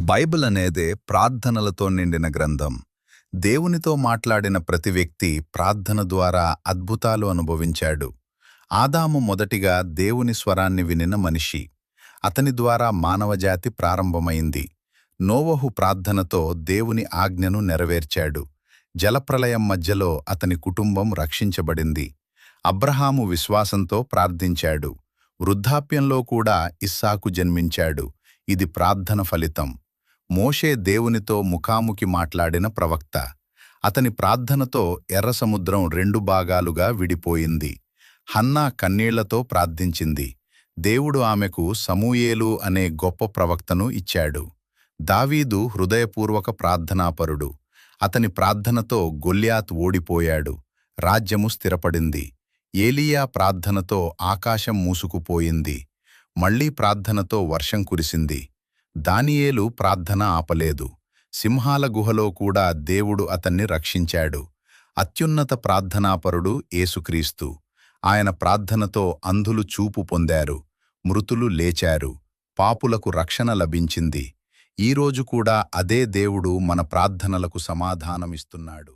Bible అనేదే ప్రార్థనలతో నిండిన గ్రంథం. దేవునితో మాట్లాడిన ప్రతి వ్యక్తి ప్రార్థన ద్వారా అద్భుతాలు అనుభవించాడు. ఆదాము మొదటిగా దేవుని స్వరాన్ని వినిన మనిషి. అతని ద్వారా మానవజాతి ప్రారంభమైంది. నోవహు ప్రార్థనతో దేవుని ఆజ్ఞను నెరవేర్చాడు. జలప్రలయం మధ్యలో అతని కుటుంబం రక్షించబడింది. అబ్రహాము విశ్వాసంతో ప్రార్థించాడు. వృద్ధాప్యంలో కూడా ఇస్సాకు జన్మించాడు. ఇది ప్రార్థన ఫలితం. మోషే దేవునితో ముఖాముఖి మాట్లాడిన ప్రవక్త. అతని ప్రార్థనతో ఎర్రసముద్రం రెండు భాగాలుగా విడిపోయింది. హన్నా కన్నీళ్ళతో ప్రార్థించింది. దేవుడు ఆమెకు సమూయేలు అనే గొప్ప ప్రవక్తను ఇచ్చాడు. దావీదు హృదయపూర్వక ప్రార్థనాపరుడు. అతని ప్రార్థనతో గొల్యాత్ ఓడిపోయాడు. రాజ్యము స్థిరపడింది. ఏలియా ప్రార్థనతో ఆకాశం మూసుకుపోయింది. మళ్ళీ ప్రార్థనతో వర్షం కురిసింది. దానియేలు ప్రార్థన ఆపలేదు. సింహాల గుహలో కూడా దేవుడు అతన్ని రక్షించాడు. అత్యున్నత ప్రార్థనాపరుడు ఏసుక్రీస్తు ఆయన ప్రార్థనతో అంధులు చూపు పొందారు. మృతులు లేచారు. పాపులకు రక్షణ లభించింది. ఈరోజు కూడా అదే దేవుడు మన ప్రార్థనలకు సమాధానమిస్తున్నాడు.